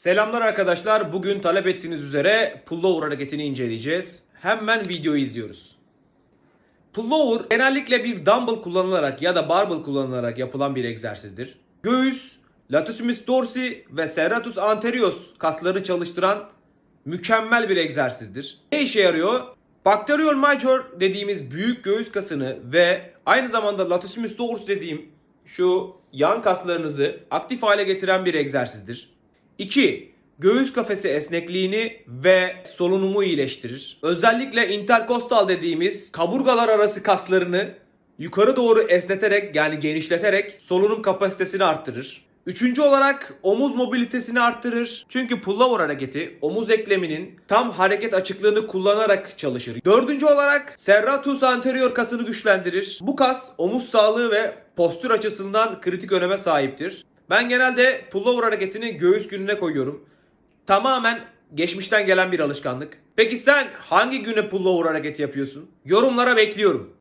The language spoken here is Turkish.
Selamlar arkadaşlar. Bugün talep ettiğiniz üzere pullover hareketini inceleyeceğiz. Hemen videoyu izliyoruz. Pullover genellikle bir dumbbell kullanılarak ya da barbell kullanılarak yapılan bir egzersizdir. Göğüs, latissimus dorsi ve serratus anterior kasları çalıştıran mükemmel bir egzersizdir. Ne işe yarıyor? Bacterial major dediğimiz büyük göğüs kasını ve aynı zamanda latissimus dorsi dediğim şu yan kaslarınızı aktif hale getiren bir egzersizdir. 2. Göğüs kafesi esnekliğini ve solunumu iyileştirir. Özellikle interkostal dediğimiz kaburgalar arası kaslarını yukarı doğru esneterek yani genişleterek solunum kapasitesini arttırır. Üçüncü olarak omuz mobilitesini arttırır. Çünkü pullover hareketi omuz ekleminin tam hareket açıklığını kullanarak çalışır. Dördüncü olarak serratus anterior kasını güçlendirir. Bu kas omuz sağlığı ve postür açısından kritik öneme sahiptir. Ben genelde pullover hareketini göğüs gününe koyuyorum. Tamamen geçmişten gelen bir alışkanlık. Peki sen hangi güne pullover hareketi yapıyorsun? Yorumlara bekliyorum.